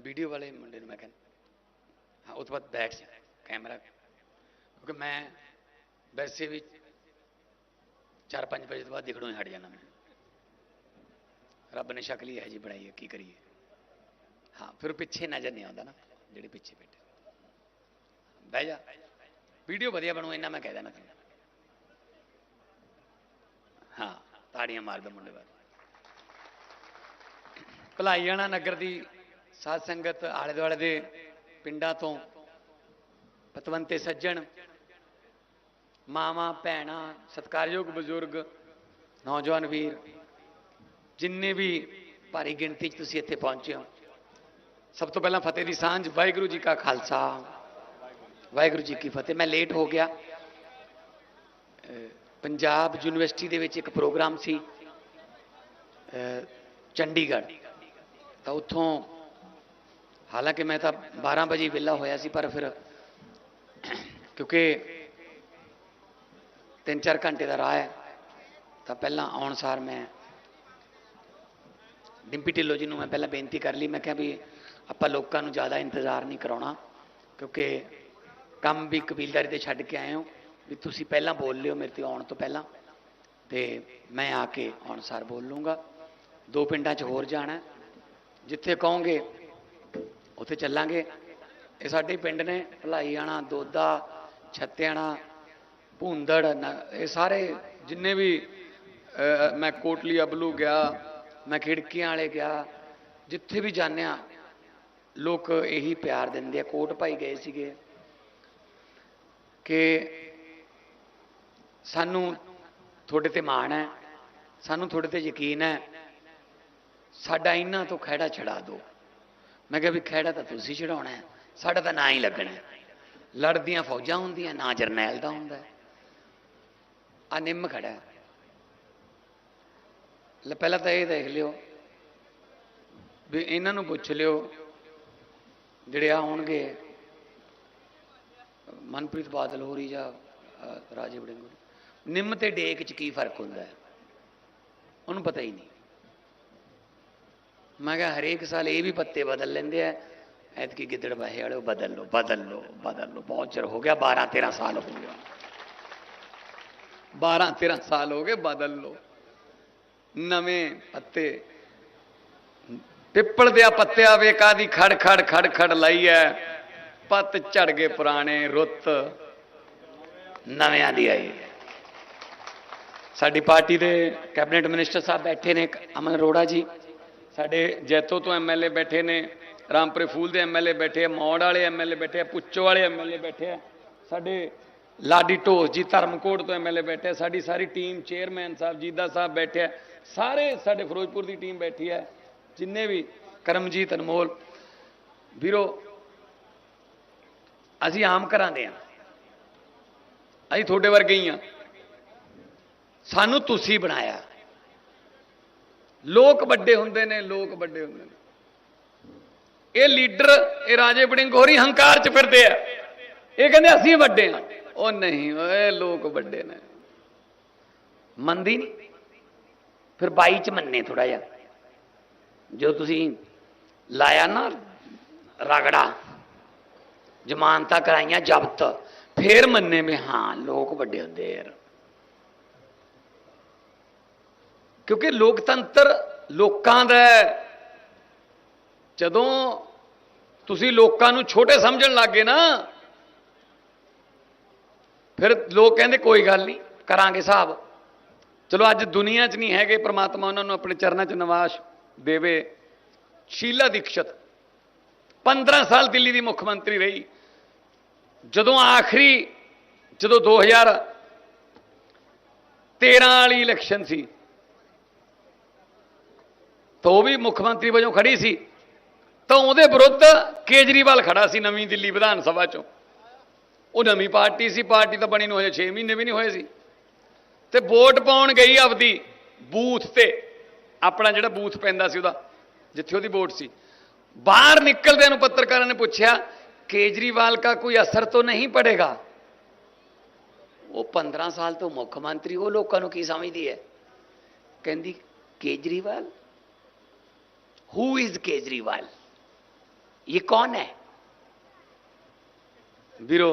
Video ਵਾਲੇ ਮੁੰਡੇ ਨੂੰ ਮੈਂ ਕਹਿੰਦਾ, ਹਾਂ, ਉਹ ਤੋਂ ਬਾਅਦ ਬੈਠ ਜਾ, ਕੈਮਰਾ ਕਿਉਂਕਿ ਮੈਂ ਵੈਸੇ ਵੀ 4-5 ਵਜੇ ਤੋਂ ਬਾਅਦ ਦਿਖਣੋਂ ਹਟ ਜਾਣਾ ਮੈਂ। ਰੱਬ ਨੇ ਸ਼ਕਲ ਹੀ ਹੈ ਜੀ ਬਣਾਈ ਹੈ, ਕੀ ਕਰੀਏ? ਹਾਂ, ਫਿਰ ਉਹ ਪਿੱਛੇ ਨਜ਼ਰ ਨਹੀਂ ਆਉਂਦਾ ਨਾ, ਜਿਹੜੇ ਪਿੱਛੇ ਬੈਠੇ। ਬਹਿ ਜਾ। ਵੀਡੀਓ ਵਧੀਆ ਬਣੂ, ਇੰਨਾ ਮੈਂ ਕਹਿ ਦੇਣਾ ਤੈਨੂੰ। ਹਾਂ, ਤਾੜੀਆਂ ਮਾਰਦਾ ਮੁੰਡੇ ਬਾਰੇ ਜਾਣਾ ਨਗਰ ਦੀ ਸਾਧ ਸੰਗਤ ਆਲੇ ਦੁਆਲੇ ਦੇ ਪਿੰਡਾਂ ਤੋਂ ਪਤਵੰਤੇ ਸੱਜਣ, ਮਾਵਾਂ, ਭੈਣਾਂ, ਸਤਿਕਾਰਯੋਗ ਬਜ਼ੁਰਗ, ਨੌਜਵਾਨ ਵੀਰ, ਜਿੰਨੇ ਵੀ ਭਾਰੀ ਗਿਣਤੀ 'ਚ ਤੁਸੀਂ ਇੱਥੇ ਪਹੁੰਚੇ ਹੋ, ਸਭ ਤੋਂ ਪਹਿਲਾਂ ਫਤਿਹ ਦੀ ਸਾਂਝ, ਵਾਹਿਗੁਰੂ ਜੀ ਕਾ ਖਾਲਸਾ। ਵਾਹਿਗੁਰੂ ਜੀ ਕੀ ਫਤਿਹ। ਮੈਂ ਲੇਟ ਹੋ ਗਿਆ। ਪੰਜਾਬ ਯੂਨੀਵਰਸਿਟੀ ਦੇ ਵਿੱਚ ਇੱਕ ਪ੍ਰੋਗਰਾਮ ਸੀ ਚੰਡੀਗੜ੍ਹ। ਤਾਂ ਉੱਥੋਂ ਹਾਲਾਂਕਿ ਮੈਂ ਤਾਂ 12 ਵਜੇ ਵਿਹਲਾ ਹੋਇਆ ਸੀ, ਪਰ ਫਿਰ ਕਿਉਂਕਿ 3-4 ਘੰਟੇ ਦਾ ਰਾਹ ਹੈ, ਤਾਂ ਪਹਿਲਾਂ ਆਉਣ ਸਾਰ ਮੈਂ ਡਿੰਪੀ ਢਿੱਲੋਂ ਜੀ ਨੂੰ ਮੈਂ ਪਹਿਲਾਂ ਬੇਨਤੀ ਕਰ ਲਈ, ਮੈਂ ਕਿਹਾ ਵੀ ਆਪਾਂ ਲੋਕਾਂ ਨੂੰ ਜ਼ਿਆਦਾ ਇੰਤਜ਼ਾਰ ਨਹੀਂ ਕਰਾਉਣਾ, ਕਿਉਂਕਿ ਕੰਮ ਵੀ ਕਬੀਲਦਾਰੀ ਤੇ ਛੱਡ ਕੇ ਆਏ ਹੋ, ਵੀ ਤੁਸੀਂ ਪਹਿਲਾਂ ਬੋਲ ਲਿਓ ਮੇਰੇ ਤੇ ਆਉਣ ਤੋਂ ਪਹਿਲਾਂ, ਤੇ ਮੈਂ ਆ ਕੇ ਆਉਣ ਸਾਰ ਬੋਲ ਲੂੰਗਾ। ਦੋ ਪਿੰਡਾਂ 'ਚ ਹੋਰ ਜਾਣਾ, ਜਿੱਥੇ ਕਹੋਗੇ ਉੱਥੇ ਚੱਲਾਂਗੇ। ਇਹ ਸਾਡੇ ਪਿੰਡ ਨੇ ਭਲਾਈਆਣਾ, ਦੋਦਾ, ਛੱਤਿਆਣਾ, ਭੂੰਦੜ, ਨ- ਇਹ ਸਾਰੇ ਜਿੰਨੇ ਵੀ ਮੈਂ ਕੋਟਲੀ, ਅਬਲੂ ਗਿਆ, ਮੈਂ ਖਿੜਕੀਆਂ ਵਾਲੇ ਗਿਆ, ਜਿੱਥੇ ਵੀ ਜਾਂਦੇ ਆ ਲੋਕ ਇਹੀ ਪਿਆਰ ਦਿੰਦੇ ਆ। ਕੋਟ ਭਾਈ ਗਏ ਸੀਗੇ ਕਿ ਸਾਨੂੰ ਤੁਹਾਡੇ ਤੇ ਮਾਣ ਹੈ, ਸਾਨੂੰ ਤੁਹਾਡੇ ਤੇ ਯਕੀਨ ਹੈ, ਸਾਡਾ ਇਹਨਾਂ ਤੋਂ ਖਹਿੜਾ ਛੜਾ ਦਿਓ। ਮੈਂ ਕਿਹਾ ਵੀ ਖਹਿੜਾ ਤਾਂ ਤੁਸੀਂ ਛਡਾਉਣਾ ਹੈ, ਸਾਡਾ ਤਾਂ ਨਾਂ ਹੀ ਲੱਗਣਾ ਲੜਦੀਆਂ ਫੌਜਾਂ ਹੁੰਦੀਆਂ, ਨਾ ਜਰਨੈਲ ਦਾ ਹੁੰਦਾ ਹੈ। ਆ ਨਿੰਮ ਖੜਾ ਲੈ ਪਹਿਲਾਂ ਤਾਂ ਇਹ ਦੇਖ ਲਿਓ ਵੀ ਇਹਨਾਂ ਨੂੰ ਪੁੱਛ ਲਿਓ, ਜਿਹੜੇ ਆ ਹੋਣਗੇ, ਮਨਪ੍ਰੀਤ ਬਾਦਲ ਹੋਰੀ ਜਾਂ ਰਾਜੇ ਵੜਿੰਗ। ਹੋਰੀ ਨਿੰਮ ਤੇ ਡੇਕ ਚ ਕੀ ਫ਼ਰਕ ਹੁੰਦਾ ਹੈ? ਉਹਨੂੰ ਪਤਾ ਹੀ ਨਹੀਂ। ਮੈਂ ਕਿਹਾ, ਹਰੇਕ ਸਾਲ ਇਹ ਵੀ ਪੱਤੇ ਬਦਲ ਲੈਂਦੇ ਆ। ਐਤਕੀ ਗਿੱਦੜ ਬਾਹੇ ਵਾਲੇ ਉਹ ਬਦਲ ਲਓ ਬਦਲ ਲਓ ਬਦਲ ਲਓ। ਬਹੁਤ ਚਿਰ ਹੋ ਗਿਆ 12 13 ਸਾਲ ਹੋ ਗਿਆ 12 13 ਸਾਲ ਹੋ ਗਏ, ਬਦਲ ਲਓ। ਨਵੇਂ ਪੱਤੇ। ਪਿੱਪਲ ਦੇ ਪੱਤਿਆ ਵੇ ਕਾਦੀ ਖੜ ਖੜ ਖੜ ਖੜ ਲਈ ਐ। ਪੱਤ ਝੜ ਗਏ ਪੁਰਾਣੇ ਰੁੱਤ। ਨਵਿਆਂ ਦੀ ਆਈ ਹੈ ਸਾਡੀ ਪਾਰਟੀ ਦੇ ਕੈਬਨਿਟ ਮਿਨਿਸਟਰ ਸਾਹਿਬ ਬੈਠੇ ਨੇ ਅਮਨ ਅਰੋੜਾ ਜੀ। ਸਾਡੇ ਜੈਤੋ ਤੋਂ ਐਮਐਲਏ ਬੈਠੇ ਨੇ, ਰਾਮਪੁਰੇ ਫੂਲ ਦੇ ਐਮਐਲਏ ਬੈਠੇ ਆ, ਮੌੜ ਵਾਲੇ ਐਮਐਲਏ ਬੈਠੇ ਆ ਪੁੱਚੋ ਵਾਲੇ ਐਮਐਲਏ ਬੈਠੇ ਆ, ਸਾਡੇ ਲਾਡੀ ਢੋਸ ਜੀ ਧਰਮਕੋਟ ਤੋਂ ਐਮਐਲਏ ਬੈਠੇ ਆ, ਸਾਡੀ ਸਾਰੀ ਟੀਮ ਚੇਅਰਮੈਨ ਸਾਹਿਬ, ਜੀਦਾ ਸਾਹਿਬ ਬੈਠੇ ਆ, ਸਾਰੇ ਸਾਡੇ ਫਿਰੋਜ਼ਪੁਰ ਦੀ ਟੀਮ ਬੈਠੀ ਹੈ ਜਿੰਨੇ ਵੀ ਕਰਮਜੀਤ ਅਨਮੋਲ, ਵੀਰੋ, ਅਸੀਂ ਆਮ ਘਰਾਂ ਦੇ ਆ, ਅਸੀਂ ਤੁਹਾਡੇ ਵਰਗੇ ਹੀ ਆ, ਸਾਨੂੰ ਤੁਸੀਂ ਬਣਾਇਆ। ਲੋਕ ਵੱਡੇ ਹੁੰਦੇ ਨੇ, ਲੋਕ ਵੱਡੇ ਹੁੰਦੇ ਨੇ। ਇਹ ਲੀਡਰ, ਇਹ ਰਾਜੇ ਬੜਿੰਗ ਹੋਰੀ ਹੰਕਾਰ ਚ ਫਿਰਦੇ ਆ। ਇਹ ਕਹਿੰਦੇ ਅਸੀਂ ਵੱਡੇ ਆ। ਉਹ ਨਹੀਂ, ਓਏ ਲੋਕ ਵੱਡੇ ਨੇ। ਮੰਨਦੀ ਨਹੀਂ? ਫਿਰ ਬਾਈ ਚ ਮੰਨੇ ਥੋੜਾ ਜਿਹਾ। ਜੋ ਤੁਸੀਂ ਲਾਇਆ ਨਾ ਰਗੜਾ, ਜ਼ਮਾਨਤਾਂ ਕਰਾਈਆਂ, ਜ਼ਬਤ, ਫੇਰ ਮੰਨੇ ਵੀ ਹਾਂ, ਲੋਕ ਵੱਡੇ ਹੁੰਦੇ ਯਾਰ। ਕਿਉਂਕਿ ਲੋਕਤੰਤਰ ਲੋਕਾਂ ਦਾ ਜਦੋਂ ਤੁਸੀਂ ਲੋਕਾਂ ਨੂੰ ਛੋਟੇ ਸਮਝਣ ਲੱਗੇ ਨਾ, ਫਿਰ ਲੋਕ ਕਹਿੰਦੇ ਕੋਈ ਗੱਲ ਨਹੀਂ, ਕਰਾਂਗੇ ਹਿਸਾਬ। ਚਲੋ ਅੱਜ ਦੁਨੀਆ 'ਚ ਨਹੀਂ ਹੈਗੇ ਪ੍ਰਮਾਤਮਾ ਉਹਨਾਂ ਨੂੰ ਆਪਣੇ ਚਰਨਾਂ 'ਚ ਨਿਵਾਸ ਦੇਵੇ। ਸ਼ੀਲਾ ਦੀਕਸ਼ਤ। 15 ਸਾਲ ਦਿੱਲੀ ਦੀ ਮੁੱਖ ਮੰਤਰੀ ਰਹੀ। ਜਦੋਂ ਆਖਰੀ, ਜਦੋਂ 2013 ਵਾਲੀ ਇਲੈਕਸ਼ਨ ਸੀ ਤਾਂ ਉਹ ਵੀ ਮੁੱਖ ਮੰਤਰੀ ਵਜੋਂ ਖੜੀ ਸੀ। ਤਾਂ ਉਹਦੇ ਵਿਰੁੱਧ ਕੇਜਰੀਵਾਲ ਖੜਾ ਸੀ ਨਵੀਂ ਦਿੱਲੀ ਵਿਧਾਨ ਸਭਾ ਚੋਂ। ਉਹ ਨਵੀਂ ਪਾਰਟੀ ਸੀ, ਪਾਰਟੀ ਤਾਂ ਬਣੀ ਨੂੰ ਹਜੇ 6 ਮਹੀਨੇ ਵੀ ਨਹੀਂ ਹੋਏ ਸੀ। ਤੇ ਵੋਟ ਪਾਉਣ ਗਈ ਆਪਦੀ ਬੂਥ ਤੇ। ਆਪਣਾ ਜਿਹੜਾ ਬੂਥ ਪੈਂਦਾ ਸੀ ਉਹਦਾ, ਜਿੱਥੇ ਉਹਦੀ ਵੋਟ ਸੀ। ਬਾਹਰ ਨਿਕਲਦਿਆਂ ਨੂੰ ਪੱਤਰਕਾਰਾਂ ਨੇ ਪੁੱਛਿਆ, ਕੇਜਰੀਵਾਲ ਦਾ ਕੋਈ ਅਸਰ ਤੋਂ ਨਹੀਂ ਪੜੇਗਾ? ਉਹ 15 ਸਾਲ ਤੋਂ ਮੁੱਖ ਮੰਤਰੀ, ਉਹ ਲੋਕਾਂ ਨੂੰ ਕੀ ਸਮਝਦੀ ਹੈ? ਕਹਿੰਦੀ, ਕੇਜਰੀਵਾਲ ਹੂ ਇਜ਼ ਕੇਜਰੀਵਾਲ ਇਹ ਕੌਣ ਹੈ ਵੀਰੋ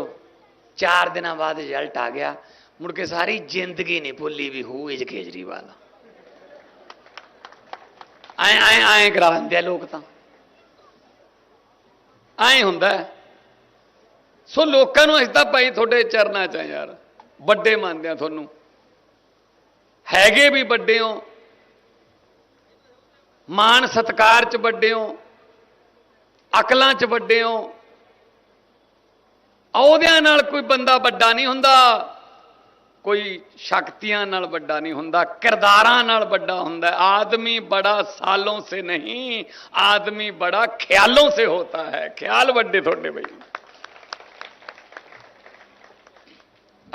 ਚਾਰ ਦਿਨਾਂ ਬਾਅਦ ਰਿਜ਼ਲਟ ਆ ਗਿਆ ਮੁੜ ਕੇ ਸਾਰੀ ਜ਼ਿੰਦਗੀ ਨਹੀਂ ਭੁੱਲੀ ਵੀ ਹੂ ਇਜ ਕੇਜਰੀਵਾਲ ਆਏ ਆਏ ਆਏ ਕਰਾ ਦਿੰਦੇ ਆ ਲੋਕ ਤਾਂ ਆਏ ਹੁੰਦਾ ਸੋ ਲੋਕਾਂ ਨੂੰ ਅਸੀਂ ਤਾਂ ਭਾਈ ਤੁਹਾਡੇ ਚਰਨਾਂ ਚ ਯਾਰ ਵੱਡੇ ਮੰਨਦੇ ਆ ਤੁਹਾਨੂੰ ਹੈਗੇ ਵੀ ਵੱਡੇ ਹੋ ਮਾਨ ਸਤਕਾਰ ਚ ਵੱਡੇ ਹੋ ਅਕਲਾਂ ਚ ਵੱਡੇ ਹੋ ਅਹੁਦਿਆਂ ਨਾਲ ਕੋਈ ਬੰਦਾ ਵੱਡਾ ਨਹੀਂ ਹੁੰਦਾ, ਕੋਈ ਸ਼ਕਤੀਆਂ ਨਾਲ ਵੱਡਾ ਨਹੀਂ ਹੁੰਦਾ, ਕਿਰਦਾਰਾਂ ਨਾਲ ਵੱਡਾ ਹੁੰਦਾ। ਆਦਮੀ ਬੜਾ ਸਾਲੋਂ ਸੇ ਨਹੀਂ, ਆਦਮੀ ਬੜਾ ਖਿਆਲੋਂ ਸੇ ਹੋਤਾ ਹੈ। ਖਿਆਲ ਵੱਡੇ ਤੁਹਾਡੇ ਬਈ।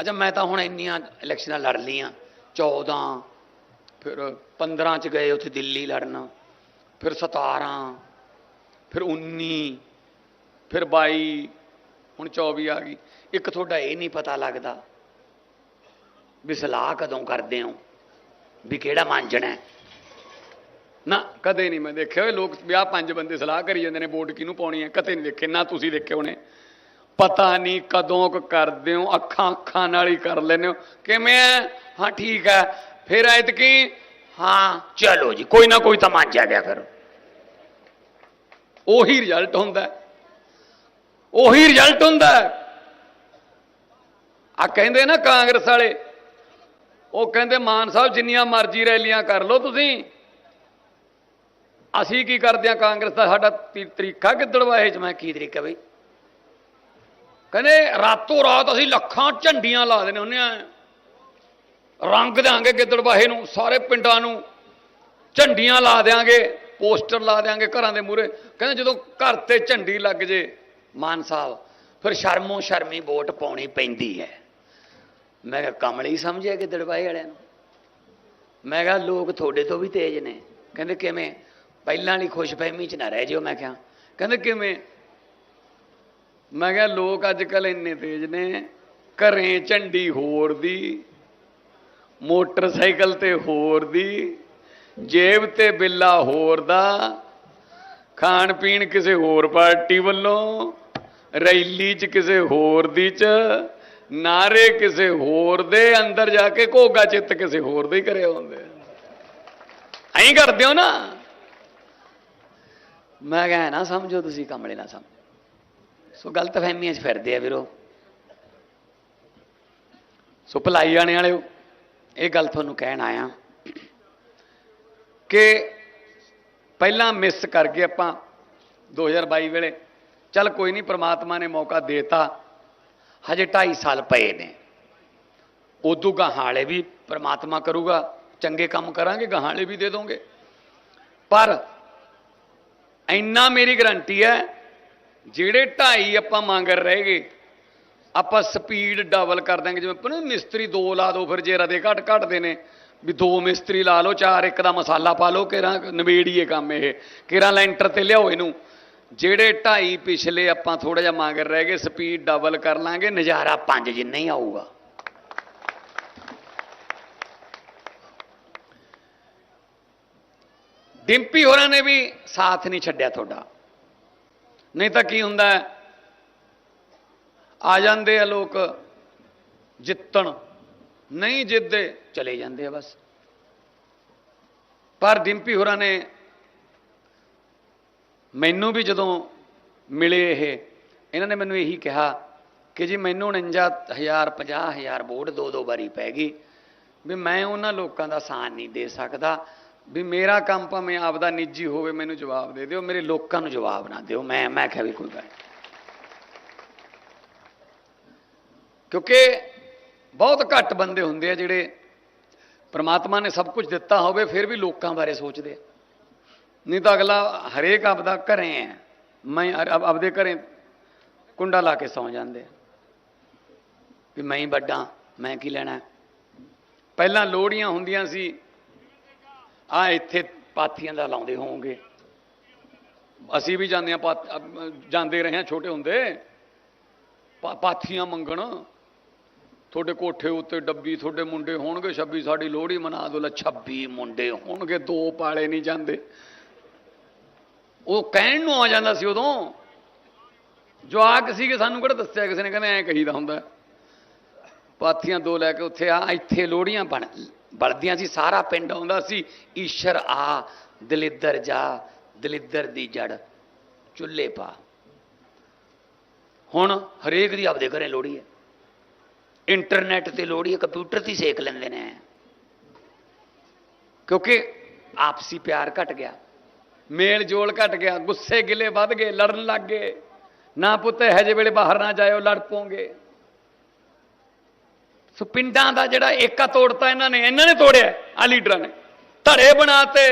ਅੱਛਾ, ਮੈਂ ਤਾਂ ਹੁਣ ਇੰਨੀਆਂ ਇਲੈਕਸ਼ਨਾਂ ਲੜ ਲੀਆਂ 14 ਫਿਰ 15 ਚ ਗਏ ਉੱਥੇ ਦਿੱਲੀ ਲੜਨਾ। ਫਿਰ 17 ਫਿਰ 19 ਫਿਰ 22 ਹੁਣ 24 ਆ ਗਈ। ਇੱਕ ਤੁਹਾਡਾ ਇਹ ਨਹੀਂ ਪਤਾ ਲੱਗਦਾ ਵੀ ਸਲਾਹ ਕਦੋਂ ਕਰਦੇ ਹੋ, ਵੀ ਕਿਹੜਾ ਮਾਂਜਣਾ ਨਾ, ਕਦੇ ਨਹੀਂ ਮੈਂ ਦੇਖਿਆ ਹੋਏ ਲੋਕ ਵਿਆਹ ਪੰਜ ਬੰਦੇ ਸਲਾਹ ਕਰੀ ਜਾਂਦੇ ਨੇ, ਵੋਟ ਕਿਹਨੂੰ ਪਾਉਣੀ ਹੈ, ਕਦੇ ਨਹੀਂ ਦੇਖੇ, ਨਾ ਤੁਸੀਂ ਦੇਖੇ ਹੋਣੇ। ਪਤਾ ਨਹੀਂ ਕਦੋਂ ਕੁ ਕਰਦੇ ਹੋ, ਅੱਖਾਂ ਅੱਖਾਂ ਨਾਲ ਹੀ ਕਰ ਲੈਂਦੇ ਹੋ। ਕਿਵੇਂ ਹੈ? ਹਾਂ, ਠੀਕ ਹੈ। ਫਿਰ ਐਤਕੀ ਹਾਂ। ਚਲੋ ਜੀ ਕੋਈ ਨਾ ਕੋਈ ਤਾਂ ਮੰਨ ਗਿਆ ਫਿਰ ਉਹੀ ਰਿਜ਼ਲਟ ਹੁੰਦਾ। ਉਹੀ ਰਿਜ਼ਲਟ ਹੁੰਦਾ ਆ ਕਹਿੰਦੇ ਨਾ ਕਾਂਗਰਸ ਵਾਲੇ ਉਹ ਕਹਿੰਦੇ ਮਾਨ ਸਾਹਿਬ ਜਿੰਨੀਆਂ ਮਰਜ਼ੀ ਰੈਲੀਆਂ ਕਰ ਲਓ ਤੁਸੀਂ। ਅਸੀਂ ਕੀ ਕਰਦੇ ਆ ਕਾਂਗਰਸ ਦਾ ਸਾਡਾ ਤਰੀਕਾ ਗਿੱਦੜਵਾਹੇ ਚ। ਮੈਂ ਕੀ ਤਰੀਕਾ ਬਈ? ਕਹਿੰਦੇ ਰਾਤੋਂ ਰਾਤ ਅਸੀਂ ਲੱਖਾਂ ਝੰਡੀਆਂ ਲਾ ਦੇਣੇ ਹੁੰਨੇ ਆ ਰੰਗ ਦੇਾਂਗੇ ਗਿੱਦੜਵਾਹੇ ਨੂੰ, ਸਾਰੇ ਪਿੰਡਾਂ ਨੂੰ। ਝੰਡੀਆਂ ਲਾ ਦੇਾਂਗੇ ਪੋਸਟਰ ਲਾ ਦੇਾਂਗੇ ਘਰਾਂ ਦੇ ਮੂਹਰੇ। ਕਹਿੰਦੇ ਜਦੋਂ ਘਰ ਤੇ ਝੰਡੀ ਲੱਗ ਜੇ, ਮਾਨ ਸਾਹਿਬ, ਫਿਰ ਸ਼ਰਮੋ ਸ਼ਰਮੀ ਵੋਟ ਪਾਉਣੀ ਪੈਂਦੀ ਹੈ। ਮੈਂ ਕਿਹਾ, ਕਮਲੀ ਸਮਝਿਆ ਗਿੱਦੜਵਾਹੇ ਵਾਲਿਆਂ ਨੂੰ? ਮੈਂ ਕਿਹਾ, ਲੋਕ ਤੁਹਾਡੇ ਤੋਂ ਵੀ ਤੇਜ਼ ਨੇ। ਕਹਿੰਦੇ, ਕਿਵੇਂ? ਪਹਿਲਾਂ ਵਾਲੀ ਖੁਸ਼ਫਹਿਮੀ ਚ ਨਾ ਰਹਿ ਜਿਓ, ਮੈਂ ਕਿਹਾ। ਕਹਿੰਦੇ, ਕਿਵੇਂ? ਮੈਂ ਕਿਹਾ, ਲੋਕ ਅੱਜ ਕੱਲ ਇੰਨੇ ਤੇਜ਼ ਨੇ, ਘਰੇ ਝੰਡੀ ਹੋਰ ਦੀ ਮੋਟਰਸਾਈਕਲ ਤੇ ਹੋਰ ਦੀ, ਜੇਬ ਤੇ ਬਿੱਲਾ ਹੋਰ ਦਾ, ਖਾਣ ਪੀਣ ਕਿਸੇ ਹੋਰ ਪਾਰਟੀ ਵੱਲੋਂ, ਰੈਲੀ 'ਚ ਕਿਸੇ ਹੋਰ ਦੀ 'ਚ, ਨਾਰੇ ਕਿਸੇ ਹੋਰ ਦੇ, ਅੰਦਰ ਜਾ ਕੇ ਘੋਗਾ ਚਿੱਤ ਕਿਸੇ ਹੋਰ ਦੇ ਹੀ ਕਰਿਆ ਹੁੰਦੇ ਐਂ ਕਰਦੇ ਹੋ ਨਾ? ਮੈਂ ਕਿਹਾ ਨਾ ਸਮਝੋ ਤੁਸੀਂ ਕਮਲੇ ਨਾ ਸਮਝੋ। ਸੋ ਗਲਤ ਫਹਿਮੀਆਂ 'ਚ ਫਿਰਦੇ ਆ ਵੀਰੋ। ਸੋ ਭਲਾਈ ਆਣੇ ਵਾਲਿਓ। ਇਹ ਗੱਲ ਤੁਹਾਨੂੰ ਕਹਿਣ ਆਇਆ ਕਿ ਪਹਿਲਾਂ ਮਿਸ ਕਰ ਗਏ ਆਪਾਂ 2022 ਵੇਲੇ, ਚੱਲ ਕੋਈ ਨਹੀਂ ਪ੍ਰਮਾਤਮਾ ਨੇ ਮੌਕਾ ਦੇਤਾ, ਹਜੇ 2.5 ਸਾਲ ਪਏ ਨੇ। ਉਦੋਂ ਗਾਹਾਲੇ ਵੀ ਪ੍ਰਮਾਤਮਾ ਕਰੂਗਾ, ਚੰਗੇ ਕੰਮ ਕਰਾਂਗੇ, ਗਾਹਾਲੇ ਵੀ ਦੇ ਦੋਗੇ। ਪਰ ਇੰਨਾ ਮੇਰੀ ਗਰੰਟੀ ਹੈ, ਜਿਹੜੇ 2.5 ਆਪਾਂ ਮੰਗ ਰਹਿ ਆਪਾਂ ਸਪੀਡ ਡਬਲ ਕਰ ਦਾਂਗੇ ਜਿਵੇਂ ਆਪਾਂ ਨੂੰ ਮਿਸਤਰੀ ਦੋ ਲਾ ਦੋ, ਫਿਰ ਜੇ ਰਦੇ ਘਟ ਘਟਦੇ ਨੇ, ਵੀ ਦੋ ਮਿਸਤਰੀ ਲਾ ਲਓ, ਚਾਰ ਇੱਕ ਦਾ ਮਸਾਲਾ ਪਾ ਲਓ, ਕਿਰਾਂ ਨਵੇੜੀਏ ਕੰਮ ਇਹ, ਕਿਰਾਂ ਲੈਂਟਰ ਤੇ ਲਿਆਓ ਇਹਨੂੰ। ਜਿਹੜੇ ਢਾਈ ਪਿਛਲੇ ਆਪਾਂ ਥੋੜਾ ਜਿਹਾ ਮੰਗਰ ਰਹਿ ਗਏ ਸਪੀਡ ਡਬਲ ਕਰ ਲਾਂਗੇ, ਨਜ਼ਾਰਾ ਪੰਜ ਜਿੰਨਾ ਹੀ ਆਊਗਾ। ਡਿੰਪੀ ਹੋਰਾਂ ਨੇ ਵੀ ਸਾਥ ਨਹੀਂ ਛੱਡਿਆ ਤੁਹਾਡਾ। ਨਹੀਂ ਤਾਂ ਕੀ ਹੁੰਦਾ ਆ ਜਾਂਦੇ ਆ ਲੋਕ, ਜਿੱਤਣ, ਨਹੀਂ ਜਿੱਤਦੇ, ਚਲੇ ਜਾਂਦੇ ਆ ਬਸ। ਪਰ ਡਿੰਪੀ ਹੋਰਾਂ ਨੇ ਮੈਨੂੰ ਵੀ ਜਦੋਂ ਮਿਲੇ ਇਹ, ਇਹਨਾਂ ਨੇ ਮੈਨੂੰ ਇਹੀ ਕਿਹਾ ਕਿ ਜੀ ਮੈਨੂੰ 49000 50000 ਵੋਟ ਦੋ ਦੋ ਵਾਰੀ ਪੈ ਗਈ, ਵੀ ਮੈਂ ਉਹਨਾਂ ਲੋਕਾਂ ਦਾ ਸਾਥ ਨਹੀਂ ਦੇ ਸਕਦਾ, ਵੀ ਮੇਰਾ ਕੰਮ ਭਾਵੇਂ ਆਪਦਾ ਨਿੱਜੀ ਹੋਵੇ ਮੈਨੂੰ ਜਵਾਬ ਦੇ ਦਿਓ, ਮੇਰੇ ਲੋਕਾਂ ਨੂੰ ਜਵਾਬ ਨਾ ਦਿਓ। ਮੈਂ ਮੈਂ ਕਿਹਾ ਵੀ ਕੋਈ ਗੱਲ ਨਹੀਂ। ਕਿਉਂਕਿ ਬਹੁਤ ਘੱਟ ਬੰਦੇ ਹੁੰਦੇ ਆ ਜਿਹੜੇ ਪ੍ਰਮਾਤਮਾ ਨੇ ਸਭ ਕੁਝ ਦਿੱਤਾ ਹੋਵੇ, ਫਿਰ ਵੀ ਲੋਕਾਂ ਬਾਰੇ ਸੋਚਦੇ ਆ। ਨਹੀਂ ਤਾਂ ਅਗਲਾ ਹਰੇਕ ਆਪਦਾ ਘਰੇ ਹੈ ਮੈਂ ਆਪਦੇ ਘਰੇ ਕੁੰਡਾ ਲਾ ਕੇ ਸੌ ਜਾਂਦੇ ਆ। ਵੀ ਮੈਂ ਹੀ ਵੱਡਾ, ਮੈਂ ਕੀ ਲੈਣਾ? ਪਹਿਲਾਂ ਲੋੜੀਆਂ ਹੁੰਦੀਆਂ ਸੀ, ਆ ਇੱਥੇ ਪਾਥੀਆਂ ਦਾ ਲਾਉਂਦੇ ਹੋਵੋਗੇ। ਅਸੀਂ ਵੀ ਜਾਂਦੇ ਆ ਜਾਂਦੇ ਰਹੇ ਹਾਂ ਛੋਟੇ ਹੁੰਦੇ। ਪਾ- ਪਾਥੀਆਂ ਮੰਗਣ। ਤੁਹਾਡੇ ਕੋਠੇ ਉੱਤੇ ਡੱਬੀ ਤੁਹਾਡੇ ਮੁੰਡੇ ਹੋਣਗੇ 26 ਸਾਡੀ ਲੋਹੜੀ ਮਨਾ ਦੋ ਲੈ 26 ਮੁੰਡੇ ਹੋਣਗੇ, ਦੋ ਪਾਲੇ ਨਹੀਂ ਜਾਂਦੇ। ਉਹ ਕਹਿਣ ਨੂੰ ਆ ਜਾਂਦਾ ਸੀ ਉਦੋਂ। ਜੋ ਆ ਜਵਾਕ ਸੀਗੇ, ਸਾਨੂੰ ਕਿਹੜਾ ਦੱਸਿਆ ਕਿਸੇ ਨੇ, ਕਹਿੰਦੇ ਐਂ ਕਹੀਦਾ ਹੁੰਦਾ। ਪਾਥੀਆਂ ਦੋ ਲੈ ਕੇ ਉੱਥੇ ਆ, ਇੱਥੇ ਲੋੜੀਆਂ ਬਣ, ਬਲਦੀਆਂ ਸੀ, ਸਾਰਾ ਪਿੰਡ ਆਉਂਦਾ ਸੀ, ਈਸ਼ਰ ਆ, ਦਲਿੱਦਰ ਜਾ, ਦਲਿੱਦਰ ਦੀ ਜੜ, ਚੁੱਲ੍ਹੇ ਪਾ। ਹੁਣ ਹਰੇਕ ਦੀ ਆਪਦੇ ਘਰੇ ਲੋੜੀ ਹੈ। ਇੰਟਰਨੈਟ ਤੇ ਲੋੜੀ ਹੈ ਕੰਪਿਊਟਰ ਤੇ ਹੀ ਸੇਕ ਲੈਂਦੇ ਨੇ ਕਿਉਂਕਿ ਆਪਸੀ ਪਿਆਰ ਘਟ ਗਿਆ ਮੇਲ ਜੋਲ ਘਟ ਗਿਆ ਗੁੱਸੇ ਗਿਲੇ ਵੱਧ ਗਏ ਲੜਨ ਲੱਗ ਗਏ ਨਾ ਪੁੱਤ ਇਹੋ ਜਿਹੇ ਵੇਲੇ ਬਾਹਰ ਨਾ ਜਾਇਓ, ਲੜ ਪੋਗੇ। ਸੋ ਪਿੰਡਾਂ ਦਾ ਜਿਹੜਾ ਏਕਾ ਤੋੜਤਾ ਇਹਨਾਂ ਨੇ ਇਹਨਾਂ ਨੇ ਤੋੜਿਆ ਆ ਲੀਡਰਾਂ ਨੇ। ਧੜੇ ਬਣਾਤੇ।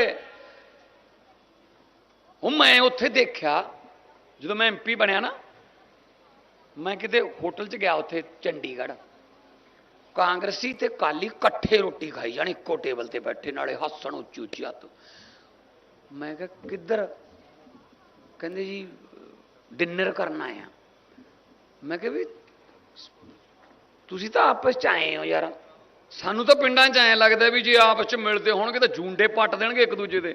ਉਹ ਮੈਂ ਉੱਥੇ ਦੇਖਿਆ, ਜਦੋਂ ਮੈਂ ਐਮਪੀ ਬਣਿਆ ਨਾ, ਮੈਂ ਕਿਤੇ ਹੋਟਲ 'ਚ ਗਿਆ ਉੱਥੇ, ਚੰਡੀਗੜ੍ਹ। ਕਾਂਗਰਸੀ ਤੇ ਕਾਲੀ ਇਕੱਠੇ ਰੋਟੀ ਖਾਈ ਜਾਣ, ਇੱਕੋ ਟੇਬਲ ਤੇ ਬੈਠੇ, ਨਾਲੇ ਹੱਸਣ ਉੱਚੀ ਉੱਚੀ ਹੱਥ। ਮੈਂ ਕਿਹਾ, ਕਿੱਧਰ? ਕਹਿੰਦੇ ਜੀ, ਡਿਨਰ ਕਰਨ ਆਇਆ ਮੈਂ ਕਿਹਾ ਵੀ, ਤੁਸੀਂ ਤਾਂ ਆਪਸ ਚ ਆਏ ਹੋ ਯਾਰ। ਸਾਨੂੰ ਤਾਂ ਪਿੰਡਾਂ 'ਚ ਐਂ ਲੱਗਦਾ ਵੀ ਜੇ ਆਪਸ 'ਚ ਮਿਲਦੇ ਹੋਣਗੇ ਤਾਂ ਜੂੰਡੇ ਪੱਟ ਦੇਣਗੇ ਇੱਕ ਦੂਜੇ ਦੇ।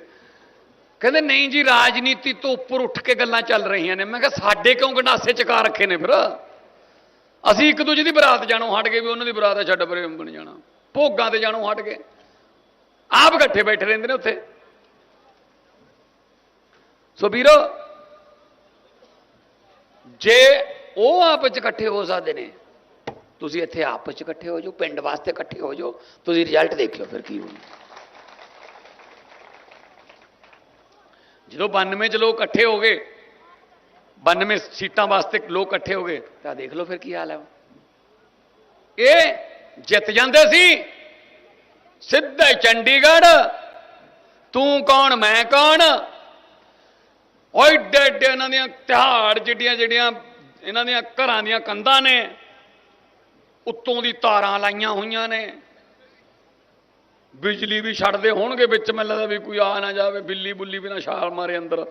ਕਹਿੰਦੇ, ਨਹੀਂ ਜੀ, ਰਾਜਨੀਤੀ ਤੋਂ ਉੱਪਰ ਉੱਠ ਕੇ ਗੱਲਾਂ ਚੱਲ ਰਹੀਆਂ ਨੇ। ਮੈਂ ਕਿਹਾ, ਸਾਡੇ ਕਿਉਂ ਗੰਡਾਸੇ ਚਕਾ ਰੱਖੇ ਨੇ ਫਿਰ? ਅਸੀਂ ਇੱਕ ਦੂਜੇ ਦੀ ਬਰਾਤ ਜਾਣੋਂ ਹਟ ਗਏ ਵੀ ਉਹਨਾਂ ਦੀ ਬਰਾਤ ਆ ਛੱਡ ਪਰੇ ਬਣ ਜਾਣਾ। ਭੋਗਾਂ ਤੇ ਜਾਣੋਂ ਹਟ ਗਏ। ਆਪ ਇਕੱਠੇ ਬੈਠੇ ਰਹਿੰਦੇ ਨੇ ਉੱਥੇ। ਸੋ ਵੀਰੋ, ਜੇ ਉਹ ਆਪਸ ਚ ਇਕੱਠੇ ਹੋ ਸਕਦੇ ਨੇ, ਤੁਸੀਂ ਇੱਥੇ ਆਪਸ ਚ ਇਕੱਠੇ ਹੋ ਜਾਓ, ਪਿੰਡ ਵਾਸਤੇ ਇਕੱਠੇ ਹੋ ਜਾਓ, ਤੁਸੀਂ ਰਿਜ਼ਲਟ ਦੇਖਿਓ ਫਿਰ ਕੀ ਹੋਣਾ ਜਦੋਂ 92 ਚ ਲੋਕ ਇਕੱਠੇ ਹੋ ਗਏ 92 ਸੀਟਾਂ ਵਾਸਤੇ ਲੋਕ ਇਕੱਠੇ ਹੋ ਗਏ। ਤਾਂ ਦੇਖ ਲਓ ਫਿਰ ਕੀ ਹਾਲ ਹੈ ਇਹ ਜਿੱਤ ਜਾਂਦੇ ਸੀ। ਸਿੱਧਾ ਚੰਡੀਗੜ੍ਹ। ਤੂੰ ਕੌਣ ਮੈਂ ਕੌਣ? ਓਏ ਏਡੇ ਇਹਨਾਂ ਦੀਆਂ ਤਿਹਾੜ ਜਿੱਡੀਆਂ ਜਿਹੜੀਆਂ ਇਹਨਾਂ ਦੀਆਂ ਘਰਾਂ ਦੀਆਂ ਕੰਧਾਂ ਨੇ ਉੱਤੋਂ ਦੀ ਤਾਰਾਂ ਲਾਈਆਂ ਹੋਈਆਂ ਨੇ। ਬਿਜਲੀ ਵੀ ਛੱਡਦੇ ਹੋਣਗੇ ਵਿੱਚ ਮੈਨੂੰ ਲੱਗਦਾ ਵੀ ਕੋਈ ਆ ਨਾ ਜਾਵੇ ਬਿੱਲੀ ਬੁੱਲੀ ਵੀ ਨਾ ਛਾਲ ਮਾਰੇ ਅੰਦਰ।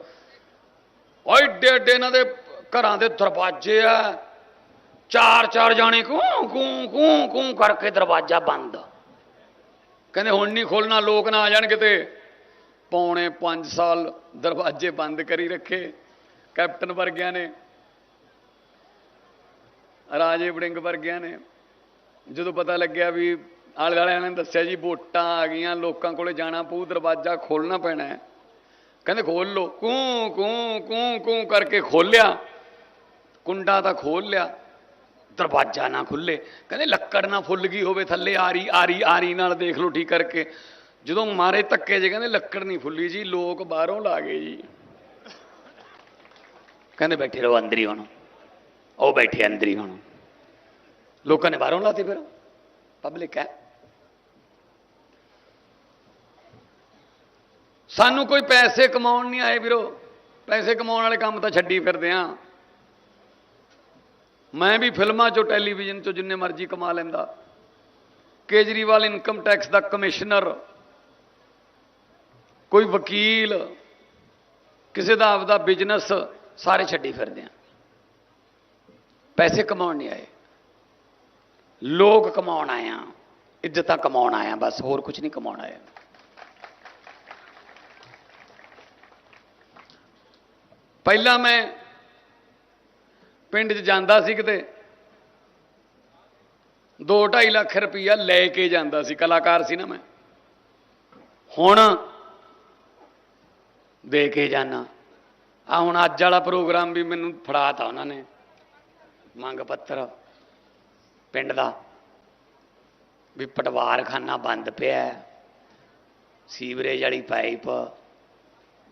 ਓਏ ਏਡੇ ਏਡੇ ਇਹਨਾਂ ਦੇ ਘਰਾਂ ਦੇ ਦਰਵਾਜ਼ੇ ਆ। ਚਾਰ ਚਾਰ ਜਾਣੇ ਕੂ ਕੂ ਕੂ ਕੂ ਕਰਕੇ ਦਰਵਾਜ਼ਾ ਬੰਦ। ਕਹਿੰਦੇ ਹੁਣ ਨਹੀਂ ਖੋਲਣਾ ਲੋਕ ਨਾ ਆ ਜਾਣ ਕਿਤੇ। ਪੌਣੇ 5 ਸਾਲ ਦਰਵਾਜ਼ੇ ਬੰਦ ਕਰੀ ਰੱਖੇ, ਕੈਪਟਨ ਵਰਗਿਆਂ ਨੇ, ਰਾਜੇ ਵੜਿੰਗ ਵਰਗਿਆਂ ਨੇ। ਜਦੋਂ ਪਤਾ ਲੱਗਿਆ ਵੀ ਆਲੇ ਵਾਲਿਆਂ ਨੇ ਦੱਸਿਆ ਜੀ, ਵੋਟਾਂ ਆ ਗਈਆਂ, ਲੋਕਾਂ ਕੋਲੇ ਜਾਣਾ ਪਊ, ਦਰਵਾਜ਼ਾ ਖੋਲਣਾ ਪੈਣਾ ਹੈ। ਕਹਿੰਦੇ ਖੋਲ ਲੋ ਕੂੰ ਕੂੰ ਕੂੰ ਕੂੰ ਕਰਕੇ ਖੋਲਿਆ। ਕੁੰਡਾ ਤਾਂ ਖੋਲ ਲਿਆ। ਦਰਵਾਜ਼ਾ ਨਾ ਖੁੱਲੇ। ਕਹਿੰਦੇ ਲੱਕੜ ਨਾ ਫੁੱਲ ਗਈ ਹੋਵੇ ਥੱਲੇ, ਆਰੀ ਆਰੀ ਆਰੀ ਨਾਲ ਦੇਖ ਲੋ ਠੀਕ ਕਰਕੇ। ਜਦੋਂ ਮਾਰੇ ਧੱਕੇ ਜੇ ਕਹਿੰਦੇ ਲੱਕੜ ਨਹੀਂ ਫੁੱਲੀ ਜੀ, ਲੋਕ ਬਾਹਰੋਂ ਲਾ ਗਏ ਜੀ। ਕਹਿੰਦੇ ਬੈਠੇ ਰਹੋ, ਅੰਦਰ ਹੀ ਹੁਣ। ਉਹ ਬੈਠੇ ਅੰਦਰ ਹੀ ਹੁਣ। ਲੋਕਾਂ ਨੇ ਬਾਹਰੋਂ ਲਾਤੇ ਫਿਰ। ਪਬਲਿਕ ਹੈ। ਸਾਨੂੰ ਕੋਈ ਪੈਸੇ ਕਮਾਉਣ ਨਹੀਂ ਆਏ ਵੀਰੋ। ਪੈਸੇ ਕਮਾਉਣ ਵਾਲੇ ਕੰਮ ਤਾਂ ਛੱਡੀ ਫਿਰਦੇ ਆ। ਮੈਂ ਵੀ ਫਿਲਮਾਂ ਚੋਂ, ਟੈਲੀਵਿਜ਼ਨ ਚੋਂ ਜਿੰਨੇ ਮਰਜ਼ੀ ਕਮਾ ਲੈਂਦਾ। ਕੇਜਰੀਵਾਲ ਇਨਕਮ ਟੈਕਸ ਦਾ ਕਮਿਸ਼ਨਰ। ਕੋਈ ਵਕੀਲ। ਕਿਸੇ ਦਾ ਆਪਦਾ ਬਿਜ਼ਨਸ ਸਾਰੇ ਛੱਡੀ ਫਿਰਦੇ ਆ। ਪੈਸੇ ਕਮਾਉਣ ਨਹੀਂ ਆਏ। ਲੋਕ ਕਮਾਉਣ ਆਏ ਆ। ਇੱਜ਼ਤਾਂ ਕਮਾਉਣ ਆਇਆ ਬਸ ਹੋਰ ਕੁਝ ਨਹੀਂ ਕਮਾਉਣ ਆਇਆ ਪਹਿਲਾਂ ਮੈਂ ਪਿੰਡ 'ਚ ਜਾਂਦਾ ਸੀ ਕਿਤੇ 2.5 ਲੱਖ ਰੁਪਈਆ ਲੈ ਕੇ ਜਾਂਦਾ ਸੀ, ਕਲਾਕਾਰ ਸੀ ਨਾ ਮੈਂ। ਹੁਣ ਦੇ ਕੇ ਜਾਣਾ ਆ ਹੁਣ ਅੱਜ ਵਾਲਾ ਪ੍ਰੋਗਰਾਮ ਵੀ ਮੈਨੂੰ ਫੜਾਤਾ ਉਹਨਾਂ ਨੇ, ਮੰਗ ਪੱਤਰ ਪਿੰਡ ਦਾ, ਵੀ ਪਟਵਾਰਖਾਨਾ ਬੰਦ ਪਿਆ ਸੀਵਰੇਜ ਵਾਲੀ ਪਾਈਪ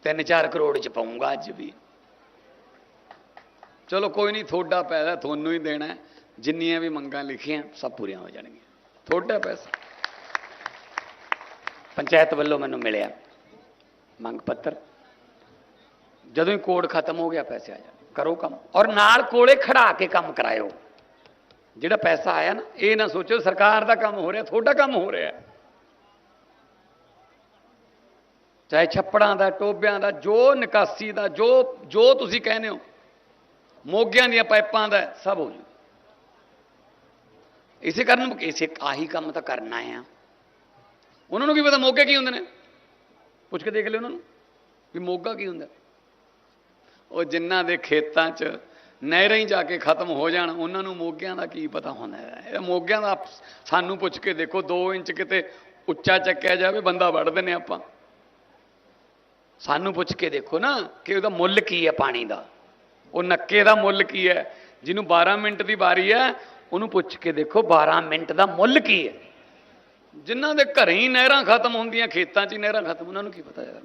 3-4 ਕਰੋੜ ਚ ਪਾਉਂਗਾ ਅੱਜ ਵੀ। ਚਲੋ ਕੋਈ ਨਹੀਂ ਥੋੜਾ ਪੈਸਾ ਤੁਹਾਨੂੰ ਹੀ ਦੇਣਾ ਜਿੰਨੀਆਂ ਵੀ ਮੰਗਾਂ ਲਿਖੀਆਂ, ਸਭ ਪੂਰੀਆਂ ਹੋ ਜਾਣਗੀਆਂ। ਥੋੜਾ ਪੈਸਾ। ਪੰਚਾਇਤ ਵੱਲੋਂ ਮੈਨੂੰ ਮਿਲਿਆ ਮੰਗ ਪੱਤਰ। ਜਦੋਂ ਹੀ ਕੋਡ ਖਤਮ ਹੋ ਗਿਆ, ਪੈਸੇ ਆ ਜਾਣ। ਕਰੋ ਕੰਮ। ਔਰ ਨਾਲ ਕੋਲੇ ਖੜਾ ਕੇ ਕੰਮ ਕਰਾਇਓ। ਜਿਹੜਾ ਪੈਸਾ ਆਇਆ ਨਾ, ਇਹ ਨਾ ਸੋਚੋ ਸਰਕਾਰ ਦਾ ਕੰਮ ਹੋ ਰਿਹਾ, ਤੁਹਾਡਾ ਕੰਮ ਹੋ ਰਿਹਾ ਚਾਹੇ ਛੱਪੜਾਂ ਦਾ, ਟੋਬਿਆਂ ਦਾ, ਜੋ ਨਿਕਾਸੀ ਦਾ, ਜੋ ਜੋ ਤੁਸੀਂ ਕਹਿੰਦੇ ਹੋ ਮੋਗਿਆਂ ਦੀਆਂ ਪਾਈਪਾਂ ਦਾ ਸਭ ਹੋ ਜੂ। ਇਸੇ ਕਾਰਨ ਇਸੇ ਆਹੀ ਕੰਮ ਤਾਂ ਕਰਨਾ ਆ। ਉਹਨਾਂ ਨੂੰ ਕੀ ਪਤਾ ਮੋਗੇ ਕੀ ਹੁੰਦੇ ਨੇ? ਪੁੱਛ ਕੇ ਦੇਖ ਲਿਓ ਉਹਨਾਂ ਨੂੰ ਵੀ ਮੋਗਾ ਕੀ ਹੁੰਦਾ। ਉਹ ਜਿਨ੍ਹਾਂ ਦੇ ਖੇਤਾਂ 'ਚ ਨਹਿਰਾਂ ਹੀ ਜਾ ਕੇ ਖਤਮ ਹੋ ਜਾਣ, ਉਹਨਾਂ ਨੂੰ ਮੋਗਿਆਂ ਦਾ ਕੀ ਪਤਾ ਹੁੰਦਾ ਹੈ? ਇਹ ਮੋਗਿਆਂ ਦਾ ਸਾਨੂੰ ਪੁੱਛ ਕੇ ਦੇਖੋ 2 ਇੰਚ ਕਿਤੇ ਉੱਚਾ ਚੱਕਿਆ ਜਾਵੇ, ਬੰਦਾ ਵੜ ਦਿੰਨੇ ਆਪਾਂ। ਸਾਨੂੰ ਪੁੱਛ ਕੇ ਦੇਖੋ ਨਾ ਕਿ ਉਹਦਾ ਮੁੱਲ ਕੀ ਹੈ ਪਾਣੀ ਦਾ। ਉਹ ਨੱਕੇ ਦਾ ਮੁੱਲ ਕੀ ਹੈ? ਜਿਹਨੂੰ 12 ਮਿੰਟ ਦੀ ਵਾਰੀ ਹੈ, ਉਹਨੂੰ ਪੁੱਛ ਕੇ ਦੇਖੋ 12 ਮਿੰਟ ਦਾ ਮੁੱਲ ਕੀ ਹੈ? ਜਿਨ੍ਹਾਂ ਦੇ ਘਰੇ ਹੀ ਨਹਿਰਾਂ ਖਤਮ ਹੁੰਦੀਆਂ, ਖੇਤਾਂ 'ਚ ਹੀ ਨਹਿਰਾਂ ਖਤਮ, ਉਹਨਾਂ ਨੂੰ ਕੀ ਪਤਾ ਯਾਰ?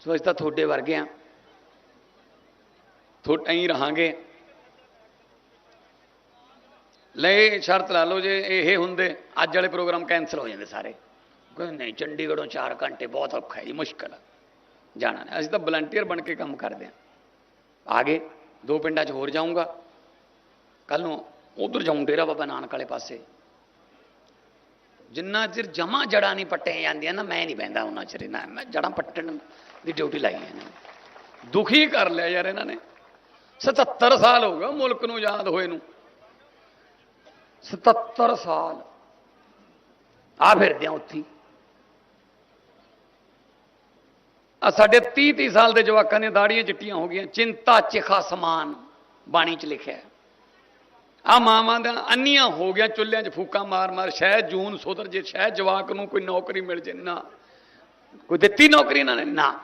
ਸੋ ਅਸੀਂ ਤਾਂ ਤੁਹਾਡੇ ਵਰਗੇ ਆ। ਥੋੜਾ ਹੀ ਰਹਾਂਗੇ। ਲੈ, ਸ਼ਰਤ ਲਾ ਲਓ ਜੇ ਇਹ ਹੁੰਦੇ, ਅੱਜ ਵਾਲੇ ਪ੍ਰੋਗਰਾਮ ਕੈਨਸਲ ਹੋ ਜਾਂਦੇ ਸਾਰੇ। ਕਹਿੰਦੇ ਨਹੀਂ, ਚੰਡੀਗੜ੍ਹੋਂ 4 ਘੰਟੇ ਬਹੁਤ ਔਖਾ ਹੈ ਜੀ, ਮੁਸ਼ਕਲ ਹੈ ਜਾਣਾ ਅਸੀਂ ਤਾਂ ਵਲੰਟੀਅਰ ਬਣ ਕੇ ਕੰਮ ਕਰਦੇ ਹਾਂ। ਆ ਗਏ ਦੋ ਪਿੰਡਾਂ 'ਚ ਹੋਰ ਜਾਊਂਗਾ। ਕੱਲ ਨੂੰ ਉਧਰ ਜਾਊਂ ਡੇਰਾ ਬਾਬਾ ਨਾਨਕ ਵਾਲੇ ਪਾਸੇ। ਜਿੰਨਾ ਚਿਰ ਜਮਾ ਜੜਾਂ ਨਹੀਂ ਪੱਟੇ ਜਾਂਦੀਆਂ ਨਾ, ਮੈਂ ਨਹੀਂ ਬਹਿੰਦਾ ਉਹਨਾਂ ਚਿਰ ਨਾ ਮੈਂ ਜੜਾਂ ਪੱਟਣ ਦੀ ਡਿਊਟੀ ਲਾਈ ਹੈ ਇਹਨਾਂ ਨੇ। ਦੁਖੀ ਕਰ ਲਿਆ ਯਾਰ ਇਹਨਾਂ ਨੇ। 77 ਸਾਲ ਹੋ ਗਏ ਮੁਲਕ ਨੂੰ ਯਾਦ ਹੋਏ ਨੂੰ। 77 ਸਾਲ। ਆ ਫਿਰਦੇ ਆ ਉੱਥੇ ਹੀ। ਆ ਸਾਡੇ 30 30 ਸਾਲ ਦੇ ਜਵਾਕਾਂ ਦੀਆਂ ਦਾੜੀਆਂ ਚਿੱਟੀਆਂ ਹੋ ਗਈਆਂ, ਚਿੰਤਾ ਚਿਖਾ ਸਮਾਨ ਬਾਣੀ 'ਚ ਲਿਖਿਆ ਹੈ। ਆ ਮਾਵਾਂ ਦਾ ਅੰਨੀਆਂ ਹੋ ਗਿਆ ਚੁੱਲ੍ਹਿਆਂ 'ਚ ਫੂਕਾਂ ਮਾਰ ਮਾਰ ਸ਼ਾਇਦ ਜੂਨ ਸੁਧਰ ਜੇ ਸ਼ਾਇਦ ਜਵਾਕ ਨੂੰ ਕੋਈ ਨੌਕਰੀ ਮਿਲ ਜੇ, ਨਾ। ਕੋਈ ਦਿੱਤੀ ਨੌਕਰੀ ਇਹਨਾਂ ਨੇ? ਨਾ।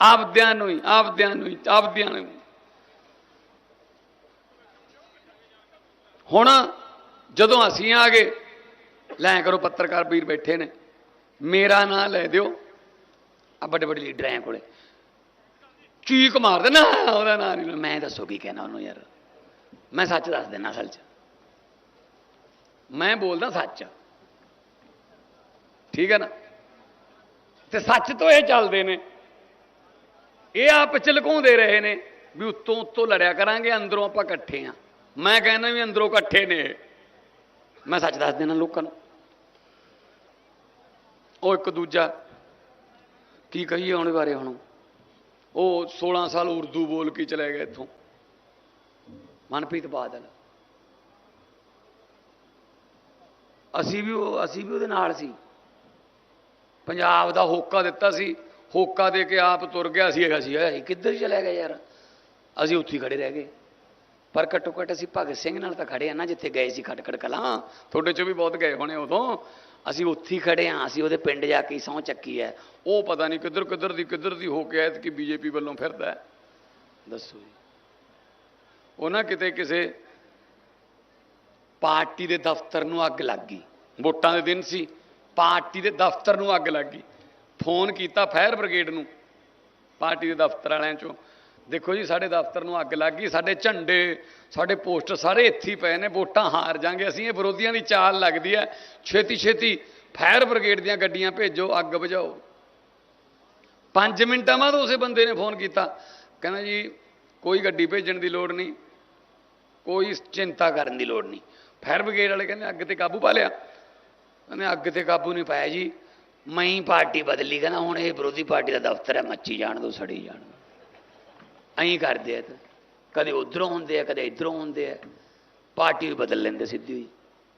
ਆਪਦਿਆਂ ਨੂੰ ਹੀ, ਆਪਦਿਆਂ ਨੂੰ ਹੀ, ਆਪਦਿਆਂ ਨੂੰ ਹੁਣ ਜਦੋਂ ਅਸੀਂ ਆ ਗਏ, ਲੈ ਕਰੋ ਪੱਤਰਕਾਰ ਵੀਰ ਬੈਠੇ ਨੇ, ਮੇਰਾ ਨਾਂ ਲੈ ਦਿਓ। ਆ ਵੱਡੇ ਵੱਡੇ ਲੀਡਰ ਆਏ ਕੋਲੇ। ਚੀਕ ਮਾਰ ਦੇ ਨਾ ਉਹਦਾ ਨਾਂ ਨਹੀਂ ਮੈਂ ਦੱਸੋ ਕੀ ਕਹਿਣਾ ਉਹਨੂੰ ਯਾਰ। ਮੈਂ ਸੱਚ ਦੱਸ ਦੇਣਾ ਅਸਲ 'ਚ। ਮੈਂ ਬੋਲਦਾ ਸੱਚ। ਠੀਕ ਹੈ ਨਾ? ਤੇ ਸੱਚ ਤੋਂ ਇਹ ਚੱਲਦੇ ਨੇ। ਇਹ ਆਪ ਚ ਲੁਕਾਉਂਦੇ ਰਹੇ ਨੇ ਵੀ ਉੱਤੋਂ ਉੱਤੋਂ ਲੜਿਆ ਕਰਾਂਗੇ, ਅੰਦਰੋਂ ਆਪਾਂ ਇਕੱਠੇ ਆ। ਮੈਂ ਕਹਿੰਦਾ ਵੀ ਅੰਦਰੋਂ ਇਕੱਠੇ ਨੇ ਮੈਂ ਸੱਚ ਦੱਸ ਦੇਣਾ ਲੋਕਾਂ ਨੂੰ। ਉਹ ਇੱਕ ਦੂਜਾ ਕੀ ਕਹੀਏ ਉਹਦੇ ਬਾਰੇ ਹੁਣ। ਉਹ 16 ਸਾਲ ਉਰਦੂ ਬੋਲ ਕੇ ਚਲੇ ਗਏ ਇੱਥੋਂ। ਮਨਪ੍ਰੀਤ ਬਾਦਲ। ਅਸੀਂ ਵੀ ਉਹ ਅਸੀਂ ਵੀ ਉਹਦੇ ਨਾਲ ਸੀ। ਪੰਜਾਬ ਦਾ ਹੋਕਾ ਦਿੱਤਾ ਸੀ। ਹੋਕਾ ਦੇ ਕੇ ਆਪ ਤੁਰ ਗਿਆ ਸੀ। ਹੈਗਾ ਸੀ ਅਸੀਂ ਕਿੱਧਰ ਚਲੇ ਗਏ ਯਾਰ? ਅਸੀਂ ਉੱਥੇ ਹੀ ਖੜੇ ਰਹਿ ਗਏ। ਪਰ ਘੱਟੋ ਘੱਟ ਅਸੀਂ ਭਗਤ ਸਿੰਘ ਨਾਲ ਤਾਂ ਖੜੇ ਆ ਨਾ, ਜਿੱਥੇ ਗਏ ਸੀ ਖਟਕੜ ਕਲਾਂ। ਤੁਹਾਡੇ ਚੋਂ ਵੀ ਬਹੁਤ ਗਏ ਹੋਣੇ ਉਦੋਂ। ਅਸੀਂ ਉੱਥੇ ਹੀ ਖੜੇ ਆ ਅਸੀਂ ਉਹਦੇ ਪਿੰਡ ਜਾ ਕੇ ਸਹੁੰ ਚੱਕੀ ਹੈ। ਉਹ ਪਤਾ ਨਹੀਂ ਕਿੱਧਰ ਕਿੱਧਰ ਦੀ ਕਿੱਧਰ ਦੀ ਹੋ ਕੇ ਆਇਤ ਕਿ ਬੀਜੇਪੀ ਵੱਲੋਂ ਫਿਰਦਾ ਹੈ। ਦੱਸੋ ਜੀ। ਉਹ ਨਾ ਕਿਤੇ ਕਿਸੇ ਪਾਰਟੀ ਦੇ ਦਫ਼ਤਰ ਨੂੰ ਅੱਗ ਲੱਗ ਗਈ। ਵੋਟਾਂ ਦੇ ਦਿਨ ਸੀ ਪਾਰਟੀ ਦੇ ਦਫ਼ਤਰ ਨੂੰ ਅੱਗ ਲੱਗ ਗਈ। ਫੋਨ ਕੀਤਾ ਫਾਇਰ ਬ੍ਰਿਗੇਡ ਨੂੰ ਪਾਰਟੀ ਦੇ ਦਫ਼ਤਰ ਵਾਲਿਆਂ ਚੋਂ। ਦੇਖੋ ਜੀ, ਸਾਡੇ ਦਫ਼ਤਰ ਨੂੰ ਅੱਗ ਲੱਗ ਗਈ, ਸਾਡੇ ਝੰਡੇ, ਸਾਡੇ ਪੋਸਟਰ ਸਾਰੇ ਇੱਥੇ ਹੀ ਪਏ ਨੇ, ਵੋਟਾਂ ਹਾਰ ਜਾਾਂਗੇ, ਅਸੀਂ ਇਹ ਵਿਰੋਧੀਆਂ ਦੀ ਚਾਲ ਲੱਗਦੀ ਹੈ। ਛੇਤੀ ਛੇਤੀ ਫਾਇਰ ਬ੍ਰਿਗੇਡ ਦੀਆਂ ਗੱਡੀਆਂ ਭੇਜੋ, ਅੱਗ ਬੁਝਾਓ। 5 ਮਿੰਟਾਂ ਬਾਅਦ ਉਸੇ ਬੰਦੇ ਨੇ ਫੋਨ ਕੀਤਾ। ਕਹਿੰਦਾ ਜੀ, ਕੋਈ ਗੱਡੀ ਭੇਜਣ ਦੀ ਲੋੜ ਨਹੀਂ, ਕੋਈ ਚਿੰਤਾ ਕਰਨ ਦੀ ਲੋੜ ਨਹੀਂ। ਫਾਇਰ ਬ੍ਰਿਗੇਡ ਵਾਲੇ ਕਹਿੰਦੇ, ਅੱਗ ਤੇ ਕਾਬੂ ਪਾ ਲਿਆ। ਕਹਿੰਦੇ, ਅੱਗ ਤੇ ਕਾਬੂ ਨਹੀਂ ਪਾਇਆ ਜੀ। ਮੈਂ ਪਾਰਟੀ ਬਦਲੀ, ਕਹਿੰਦਾ, ਹੁਣ ਇਹ ਵਿਰੋਧੀ ਪਾਰਟੀ ਦਾ ਦਫ਼ਤਰ ਹੈ, ਮੱਚੀ ਜਾਣ ਦੋ, ਸੜੀ ਜਾਣ ਦਿਓ। ਐਂ ਕਰਦੇ ਆ ਕਦੇ ਉਧਰੋਂ ਹੁੰਦੇ ਆ, ਕਦੇ ਇਧਰੋਂ ਹੁੰਦੇ ਆ। ਪਾਰਟੀ ਵੀ ਬਦਲ ਲੈਂਦੇ ਸਿੱਧੀ। ਹੋਈ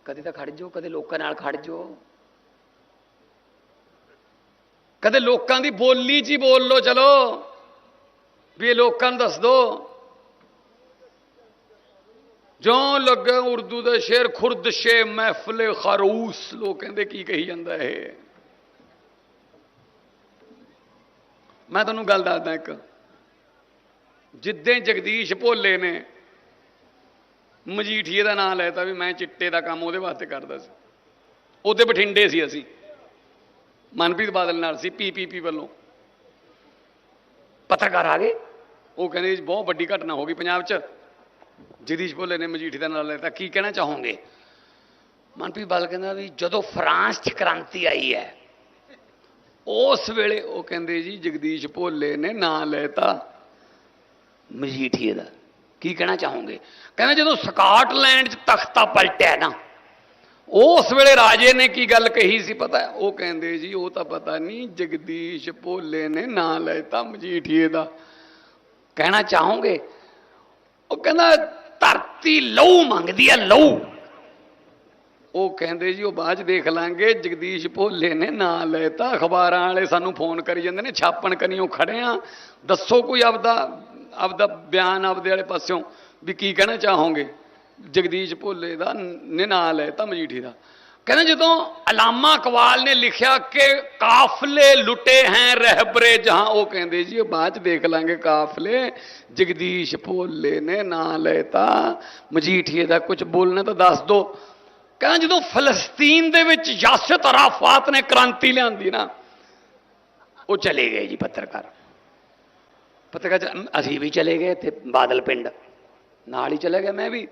ਕਦੇ ਤਾਂ ਖੜ ਜਾਓ, ਕਦੇ ਲੋਕਾਂ ਨਾਲ ਖੜ ਜਾਓ। ਕਦੇ ਲੋਕਾਂ ਦੀ ਬੋਲੀ 'ਚ ਹੀ ਬੋਲ ਲੋ ਚਲੋ। ਵੀ ਇਹ ਲੋਕਾਂ ਨੂੰ ਦੱਸ ਦੋ। ਜੋ ਲੱਗੇ ਉਰਦੂ ਦੇ ਸ਼ੇਰ ਖੁਰਦਸ਼ੇ ਮਹਿਫਲੇ ਖਰੂਸ। ਲੋਕ ਕਹਿੰਦੇ, ਕੀ ਕਹੀ ਜਾਂਦਾ ਇਹ? ਮੈਂ ਤੁਹਾਨੂੰ ਗੱਲ ਦੱਸਦਾ ਇੱਕ। ਜਿੱਦਾਂ ਜਗਦੀਸ਼ ਭੋਲੇ ਨੇ ਮਜੀਠੀਏ ਦਾ ਨਾਮ ਲੈਤਾ ਵੀ ਮੈਂ ਚਿੱਟੇ ਦਾ ਕੰਮ ਉਹਦੇ ਵਾਸਤੇ ਕਰਦਾ ਸੀ। ਉਹਦੇ ਬਠਿੰਡੇ ਸੀ ਅਸੀਂ। ਮਨਪ੍ਰੀਤ ਬਾਦਲ ਨਾਲ ਸੀ ਪੀਪੀਪੀ ਵੱਲੋਂ। ਪੱਤਰਕਾਰ ਆ ਗਏ। ਉਹ ਕਹਿੰਦੇ ਜੀ, ਬਹੁਤ ਵੱਡੀ ਘਟਨਾ ਹੋ ਗਈ ਪੰਜਾਬ 'ਚ। ਜਗਦੀਸ਼ ਭੋਲੇ ਨੇ ਮਜੀਠੀ ਦਾ ਨਾਮ ਲੈਤਾ। ਕੀ ਕਹਿਣਾ ਚਾਹੋਗੇ? ਮਨਪ੍ਰੀਤ ਬਾਦਲ ਕਹਿੰਦਾ ਵੀ ਜਦੋਂ ਫਰਾਂਸ 'ਚ ਕ੍ਰਾਂਤੀ ਆਈ ਹੈ, ਉਸ ਵੇਲੇ ਉਹ ਕਹਿੰਦੇ ਜੀ, ਜਗਦੀਸ਼ ਭੋਲੇ ਨੇ ਨਾਂ ਲੈਤਾ। ਮਜੀਠੀਏ ਦਾ। ਕੀ ਕਹਿਣਾ ਚਾਹੋਗੇ? ਕਹਿੰਦਾ ਜਦੋਂ ਸਕਾਟਲੈਂਡ 'ਚ ਤਖਤਾ ਪਲਟਿਆ ਨਾ, ਉਸ ਵੇਲੇ ਰਾਜੇ ਨੇ ਕੀ ਗੱਲ ਕਹੀ ਸੀ ਪਤਾ? ਉਹ ਕਹਿੰਦੇ ਜੀ, ਉਹ ਤਾਂ ਪਤਾ ਨਹੀਂ, ਜਗਦੀਸ਼ ਭੋਲੇ ਨੇ ਨਾਂ ਲੈਤਾ ਮਜੀਠੀਏ ਦਾ। ਕਹਿਣਾ ਚਾਹੋਗੇ? ਉਹ ਕਹਿੰਦਾ, ਧਰਤੀ ਲਹੂ ਮੰਗਦੀ ਹੈ ਲਹੂ। ਉਹ ਕਹਿੰਦੇ ਜੀ, ਉਹ ਬਾਅਦ ਚ ਦੇਖ ਲਾਂਗੇ, ਜਗਦੀਸ਼ ਭੋਲੇ ਨੇ ਨਾਂ ਲੈਤਾ। ਅਖਬਾਰਾਂ ਵਾਲੇ ਸਾਨੂੰ ਫੋਨ ਕਰੀ ਜਾਂਦੇ ਨੇ, ਛਾਪਣ ਕਨੀਓ ਖੜੇ ਆ। ਦੱਸੋ ਕੋਈ ਆਪਦਾ ਆਪਦਾ ਬਿਆਨ ਆਪਦੇ ਵਾਲੇ ਪਾਸਿਓਂ ਵੀ ਕੀ ਕਹਿਣਾ ਚਾਹੋਗੇ? ਜਗਦੀਸ਼ ਭੋਲੇ ਦਾ ਨੇ ਨਾਂ ਲੈਤਾ ਮਜੀਠੀ ਦਾ। ਕਹਿੰਦੇ ਜਦੋਂ ਅਲਾਮਾ ਇਕਬਾਲ ਨੇ ਲਿਖਿਆ ਕਿ ਕਾਫਲੇ ਲੁੱਟੇ ਹੈ ਰਹਿਬਰੇ, ਜਹਾਂ ਉਹ ਕਹਿੰਦੇ ਜੀ, ਉਹ ਬਾਅਦ ਚ ਦੇਖ ਲਾਂਗੇ ਕਾਫਲੇ, ਜਗਦੀਸ਼ ਭੋਲੇ ਨੇ ਨਾਂ ਲੈਤਾ ਮਜੀਠੀਏ ਦਾ ਕੁਝ ਬੋਲਣਾ ਤਾਂ ਦੱਸ ਦੋ। ਕਹਿੰਦਾ ਜਦੋਂ ਫਲਸਤੀਨ ਦੇ ਵਿੱਚ ਯਾਸਰ ਅਰਾਫਾਤ ਨੇ ਕ੍ਰਾਂਤੀ ਲਿਆਂਦੀ ਨਾ, ਉਹ ਚਲੇ ਗਏ ਜੀ ਪੱਤਰਕਾਰ। ਪੱਤਰਕਾਰ ਅਸੀਂ ਵੀ ਚਲੇ ਗਏ ਤੇ ਬਾਦਲ ਪਿੰਡ। ਨਾਲ ਹੀ ਚਲੇ ਗਏ ਮੈਂ ਵੀ।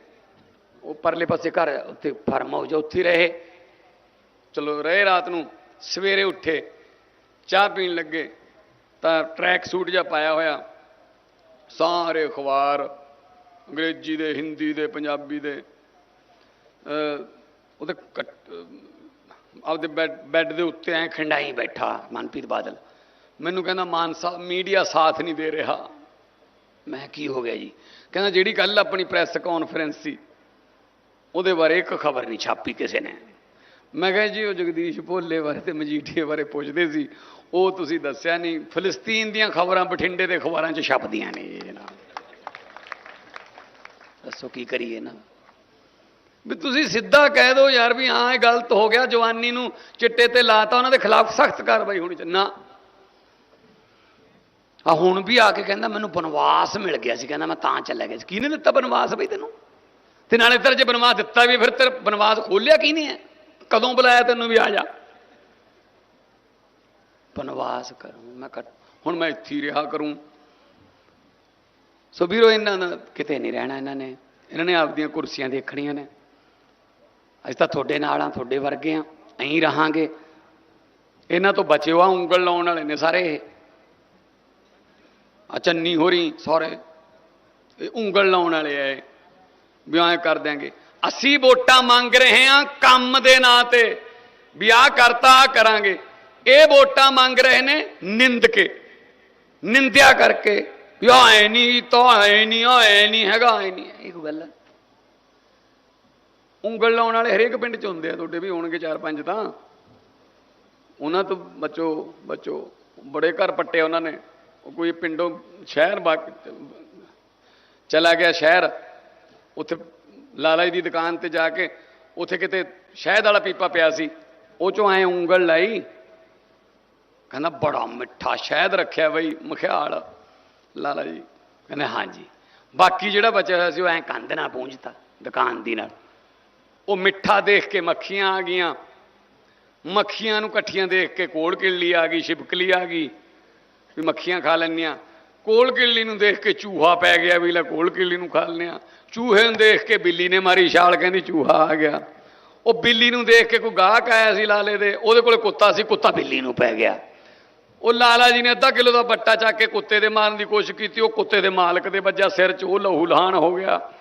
ਉਹ ਪਰਲੇ ਪਾਸੇ ਘਰ ਉੱਥੇ ਫਾਰਮ ਹਾਊਸ ਆ, ਉੱਥੇ ਰਹੇ। ਚਲੋ ਰਹੇ ਰਾਤ ਨੂੰ ਸਵੇਰੇ ਉੱਠੇ ਚਾਹ ਪੀਣ ਲੱਗੇ ਤਾਂ ਟਰੈਕ ਸੂਟ ਜਿਹਾ ਪਾਇਆ ਹੋਇਆ। ਸਾਰੇ ਅਖਬਾਰ ਅੰਗਰੇਜ਼ੀ ਦੇ ਹਿੰਦੀ ਦੇ ਪੰਜਾਬੀ ਦੇ ਉਹਦੇ ਕੱਟ- ਆਪਦੇ ਬੈੱਡ ਬੈੱਡ ਦੇ ਉੱਤੇ ਐ ਖੰਡਾਈ ਬੈਠਾ ਮਨਪ੍ਰੀਤ ਬਾਦਲ। ਮੈਨੂੰ ਕਹਿੰਦਾ ਮਾਨ ਸਾਹਿਬ ਮੀਡੀਆ ਸਾਥ ਨਹੀਂ ਦੇ ਰਿਹਾ। ਮੈਂ ਕੀ ਹੋ ਗਿਆ ਜੀ? ਕਹਿੰਦਾ, ਜਿਹੜੀ ਕੱਲ ਆਪਣੀ ਪ੍ਰੈਸ ਕਾਨਫਰੰਸ ਸੀ, ਉਹਦੇ ਬਾਰੇ ਇੱਕ ਖਬਰ ਨਹੀਂ ਛਾਪੀ ਕਿਸੇ ਨੇ। ਮੈਂ ਕਿਹਾ ਜੀ, ਉਹ ਜਗਦੀਸ਼ ਭੋਲੇ ਬਾਰੇ ਤੇ ਮਜੀਠੀਏ ਬਾਰੇ ਪੁੱਛਦੇ ਸੀ। ਉਹ ਤੁਸੀਂ ਦੱਸਿਆ ਨਹੀਂ, ਫਲਸਤੀਨ ਦੀਆਂ ਖਬਰਾਂ ਬਠਿੰਡੇ ਦੇ ਅਖਬਾਰਾਂ 'ਚ ਛਪਦੀਆਂ ਨੇ ਜਨਾਬ ਦੱਸੋ, ਕੀ ਕਰੀਏ ਨਾ। ਵੀ ਤੁਸੀਂ ਸਿੱਧਾ ਕਹਿ ਦਿਓ ਯਾਰ ਵੀ ਹਾਂ, ਇਹ ਗਲਤ ਹੋ ਗਿਆ, ਜਵਾਨੀ ਨੂੰ ਚਿੱਟੇ ਤੇ ਲਾਤਾ, ਉਹਨਾਂ ਦੇ ਖਿਲਾਫ ਸਖਤ ਕਾਰਵਾਈ ਹੋਣੀ ਚਾਹੀਦੀ। ਨਾ। ਆ ਹੁਣ ਵੀ ਆ ਕੇ ਕਹਿੰਦਾ ਮੈਨੂੰ ਬਨਵਾਸ ਮਿਲ ਗਿਆ ਸੀ, ਕਹਿੰਦਾ ਮੈਂ ਤਾਂ ਚੱਲਿਆ ਗਿਆ ਸੀ। ਕਿਹਨੇ ਦਿੱਤਾ ਬਨਵਾਸ ਬਈ ਤੈਨੂੰ? ਤੇ ਨਾਲੇ ਤੇਰੇ ਜੇ ਬਨਵਾਸ ਦਿੱਤਾ ਵੀ ਫਿਰ ਤੇਰਾ ਬਨਵਾਸ ਖੋਲਿਆ ਕਿਹਨੇ ਹੈ ਕਦੋਂ ਬੁਲਾਇਆ ਤੈਨੂੰ ਵੀ ਆ ਜਾ। ਬਨਵਾਸ ਕਰੂੰ, ਮੈਂ ਕੱਟ ਹੁਣ ਮੈਂ ਇੱਥੇ ਹੀ ਰਿਹਾ ਕਰੂੰ। ਸੋ ਵੀਰੋ, ਇਹਨਾਂ ਦਾ ਕਿਤੇ ਨਹੀਂ ਰਹਿਣਾ ਇਹਨਾਂ ਨੇ। ਇਹਨਾਂ ਨੇ ਆਪਦੀਆਂ ਕੁਰਸੀਆਂ ਦੇਖਣੀਆਂ ਨੇ। ਅਸੀਂ ਤਾਂ ਤੁਹਾਡੇ ਨਾਲ ਆ ਤੁਹਾਡੇ ਵਰਗੇ ਆ ਐਂ ਰਹਾਂਗੇ। ਇਹਨਾਂ ਤੋਂ ਬਚਿਓ ਆ ਉਂਗਲ ਲਾਉਣ ਵਾਲੇ ਨੇ ਸਾਰੇ। ਆ ਚੰਨੀ ਹੋਰੀ ਸਾਰੇ। ਇਹ ਉਂਗਲ ਲਾਉਣ ਵਾਲੇ ਆ ਇਹ। ਵੀ ਐਂ ਕਰ ਦਿਆਂਗੇ। ਅਸੀਂ ਵੋਟਾਂ ਮੰਗ ਰਹੇ ਹਾਂ ਕੰਮ ਦੇ ਨਾਂ ਤੇ। ਵੀ ਆਹ ਕਰਤਾ, ਆਹ ਕਰਾਂਗੇ। ਇਹ ਵੋਟਾਂ ਮੰਗ ਰਹੇ ਨੇ ਨਿੰਦ ਕੇ। ਨਿੰਦਿਆ ਕਰਕੇ ਵੀ ਐ ਨਹੀਂ, ਤਾਂ ਐ ਨਹੀਂ, ਆਹ ਐ ਨਹੀਂ ਹੈਗਾ ਐ ਨਹੀਂ। ਇਹ ਗੱਲ ਉਂਗਲ ਲਾਉਣ ਵਾਲੇ ਹਰੇਕ ਪਿੰਡ ਚ ਹੁੰਦੇ ਆ ਤੁਹਾਡੇ ਵੀ, ਹੋਣਗੇ ਚਾਰ ਪੰਜ ਤਾਂ। ਉਹਨਾਂ ਤੋਂ ਬਚੋ ਬਚੋ, ਬੜੇ ਘਰ ਪੱਟੇ ਉਹਨਾਂ ਨੇ। ਉਹ ਕੋਈ ਪਿੰਡੋਂ ਸ਼ਹਿਰ ਬਾਕ ਚਲਾ ਗਿਆ ਸ਼ਹਿਰ, ਉੱਥੇ ਲਾਲਾ ਜੀ ਦੀ ਦੁਕਾਨ ਤੇ ਜਾ ਕੇ ਉੱਥੇ ਕਿਤੇ ਸ਼ਹਿਦ ਵਾਲਾ ਪੀਪਾ ਪਿਆ ਸੀ, ਉਹ ਚੋਂ ਐ ਉਂਗਲ ਲਾਈ, ਕਹਿੰਦਾ ਬੜਾ ਮਿੱਠਾ ਸ਼ਹਿਦ ਰੱਖਿਆ ਬਈ, ਮਖਿਆਲ, ਲਾਲਾ ਜੀ, ਕਹਿੰਦੇ ਹਾਂਜੀ। ਬਾਕੀ ਜਿਹੜਾ ਬਚਿਆ ਹੋਇਆ ਸੀ ਉਹ ਐ ਕੰਧ ਨਾਲ ਪੂੰਝਤਾ ਦੁਕਾਨ ਦੀ ਨਾਲ। ਉਹ ਮਿੱਠਾ ਦੇਖ ਕੇ ਮੱਖੀਆਂ ਆ ਗਈਆਂ, ਮੱਖੀਆਂ ਨੂੰ ਇਕੱਠੀਆਂ ਦੇਖ ਕੇ ਕੋਲ ਕਿੱਲੀ ਆ ਗਈ ਛਿਪਕਲੀ ਆ ਗਈ। ਵੀ ਮੱਖੀਆਂ ਖਾ ਲੈਂਦੀਆਂ ਕੋਲ ਕਿੱਲੀ ਨੂੰ ਦੇਖ ਕੇ ਚੂਹਾ ਪੈ ਗਿਆ ਵੀ ਲੈ ਕੋਲ ਕਿੱਲੀ ਨੂੰ ਖਾ ਲੈਂਦੇ ਆ ਚੂਹੇ ਨੂੰ ਦੇਖ ਕੇ ਬਿੱਲੀ ਨੇ ਮਾਰੀ ਛਾਲ, ਕਹਿੰਦੀ ਚੂਹਾ ਆ ਗਿਆ। ਉਹ ਬਿੱਲੀ ਨੂੰ ਦੇਖ ਕੇ ਕੋਈ ਗਾਹਕ ਆਇਆ ਸੀ ਲਾਲੇ ਦੇ, ਉਹਦੇ ਕੋਲੇ ਕੁੱਤਾ ਸੀ, ਕੁੱਤਾ ਬਿੱਲੀ ਨੂੰ ਪੈ ਗਿਆ। ਉਹ ਲਾਲਾ ਜੀ ਨੇ ਅੱਧਾ ਕਿਲੋ ਦਾ ਬੱਟਾ ਚੱਕ ਕੇ ਕੁੱਤੇ ਦੇ ਮਾਰਨ ਦੀ ਕੋਸ਼ਿਸ਼ ਕੀਤੀ, ਉਹ ਕੁੱਤੇ ਦੇ ਮਾਲਕ ਦੇ ਵੱਜਾ ਸਿਰ 'ਚ, ਉਹ ਲਹੂ ਲਹਾਨ ਹੋ ਗਿਆ।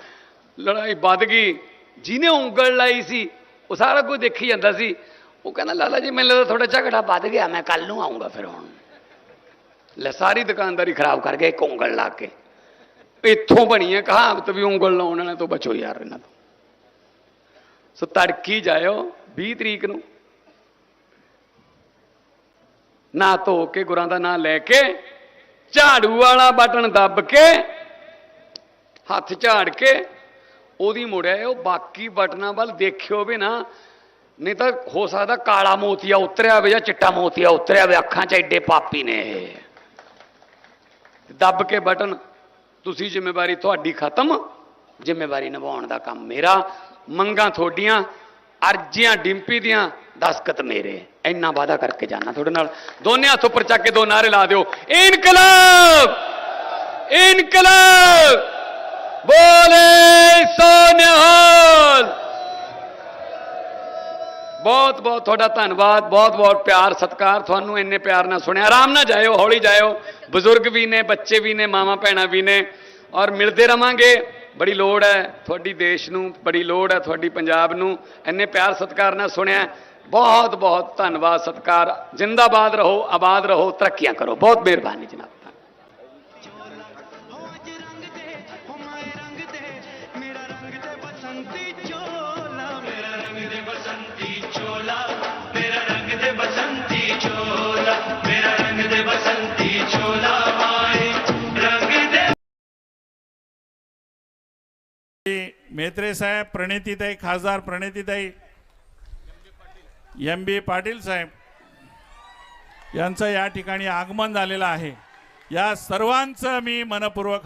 ਲੜਾਈ ਵੱਧ ਗਈ। ਜਿਹਨੇ ਉਂਗਲ ਲਾਈ ਸੀ, ਉਹ ਸਾਰਾ ਕੁਝ ਦੇਖੀ ਜਾਂਦਾ ਸੀ। ਉਹ ਕਹਿੰਦਾ, ਲਾਲਾ ਜੀ, ਮੈਨੂੰ ਲੱਗਦਾ ਥੋੜਾ ਝਗੜਾ ਵੱਧ ਗਿਆ, ਮੈਂ ਕੱਲ ਨੂੰ ਆਉਂਗਾ ਫਿਰ ਹੁਣ। ਲੈ ਸਾਰੀ ਦੁਕਾਨਦਾਰੀ ਖਰਾਬ ਕਰ ਗਿਆ ਇੱਕ ਉਂਗਲ ਲਾ ਕੇ। ਇੱਥੋਂ ਬਣੀ ਹੈ ਕਹਾਵਤ ਵੀ ਉਂਗਲ ਲਾਉਣ ਵਾਲਿਆਂ ਤੋਂ ਬਚੋ ਯਾਰ ਇਹਨਾਂ ਤੋਂ। ਸੋ ਤੜਕੀ ਜਾਇਓ 20 ਤਰੀਕ ਨੂੰ। ਨਾ ਧੋ ਕੇ, ਗੁਰਾਂ ਦਾ ਨਾਂ ਲੈ ਕੇ, ਝਾੜੂ ਵਾਲਾ ਬਟਨ ਦੱਬ ਕੇ, ਹੱਥ ਝਾੜ ਕੇ, ਉਹਦੀ ਮੁੜਿਆ ਉਹ ਬਾਕੀ ਬਟਨਾਂ ਵੱਲ ਦੇਖਿਓ ਵੀ ਨਾ, ਨਹੀਂ ਤਾਂ ਹੋ ਸਕਦਾ ਕਾਲਾ ਮੋਤੀਆ ਉਤਰਿਆ ਹੋਵੇ ਜਾਂ ਚਿੱਟਾ ਮੋਤੀਆ ਉਤਰਿਆ ਹੋਵੇ, ਅੱਖਾਂ 'ਚ ਐਡੇ ਪਾਪੀ ਨੇ ਦੱਬ ਕੇ ਬਟਨ, ਤੁਸੀਂ ਜ਼ਿੰਮੇਵਾਰੀ ਤੁਹਾਡੀ ਖਤਮ, ਜ਼ਿੰਮੇਵਾਰੀ ਨਿਭਾਉਣ ਦਾ ਕੰਮ ਮੇਰਾ। ਮੰਗਾਂ ਤੁਹਾਡੀਆਂ, ਅਰਜ਼ੀਆਂ ਡਿੰਪੀ ਦੀਆਂ ਦਸਕਤ ਮੇਰੇ। ਇੰਨਾ ਵਾਦਾ ਕਰਕੇ ਜਾਣਾ ਤੁਹਾਡੇ ਨਾਲ। ਦੋਨੇ ਹੱਥ ਉੱਪਰ ਚੱਕ ਕੇ ਦੋ ਨਾਰੇ ਲਾ ਦਿਓ। ਇਨਕਲਾਬ! ਇਨਕਲਾਬ! ਬੋਲੇ ਸੋਨਿਹਾਲ! ਬਹੁਤ ਬਹੁਤ ਤੁਹਾਡਾ ਧੰਨਵਾਦ, ਬਹੁਤ ਬਹੁਤ ਪਿਆਰ, ਸਤਿਕਾਰ, ਤੁਹਾਨੂੰ ਇੰਨੇ ਪਿਆਰ ਨਾਲ ਸੁਣਿਆ। ਆਰਾਮ ਨਾਲ ਜਾਇਓ, ਹੌਲੀ ਜਾਇਓ। ਬਜ਼ੁਰਗ ਵੀ ਨੇ, ਬੱਚੇ ਵੀ ਨੇ, ਮਾਵਾਂ ਭੈਣਾਂ ਵੀ ਨੇ ਔਰ ਮਿਲਦੇ ਰਵਾਂਗੇ। ਬੜੀ ਲੋੜ ਹੈ ਤੁਹਾਡੀ ਦੇਸ਼ ਨੂੰ, ਬੜੀ ਲੋੜ ਹੈ ਤੁਹਾਡੀ ਪੰਜਾਬ ਨੂੰ। ਇੰਨੇ ਪਿਆਰ, ਸਤਿਕਾਰ ਨਾਲ ਸੁਣਿਆ। ਬਹੁਤ ਬਹੁਤ ਧੰਨਵਾਦ, ਸਤਿਕਾਰ। ਜਿੰਦਾਬਾਦ ਰਹੋ, ਆਬਾਦ ਰਹੋ, ਤਰੱਕੀਆਂ ਕਰੋ। ਬਹੁਤ ਮਿਹਰਬਾਨੀ ਜਨਾਬ। मेत्रे साहेब प्रणितीताई खासदार प्रणितीताई एम बी पाटील साहेब यांचं या ठिकाणी आगमन झालेलं आहे. या सर्वांचं मी मनपूर्वक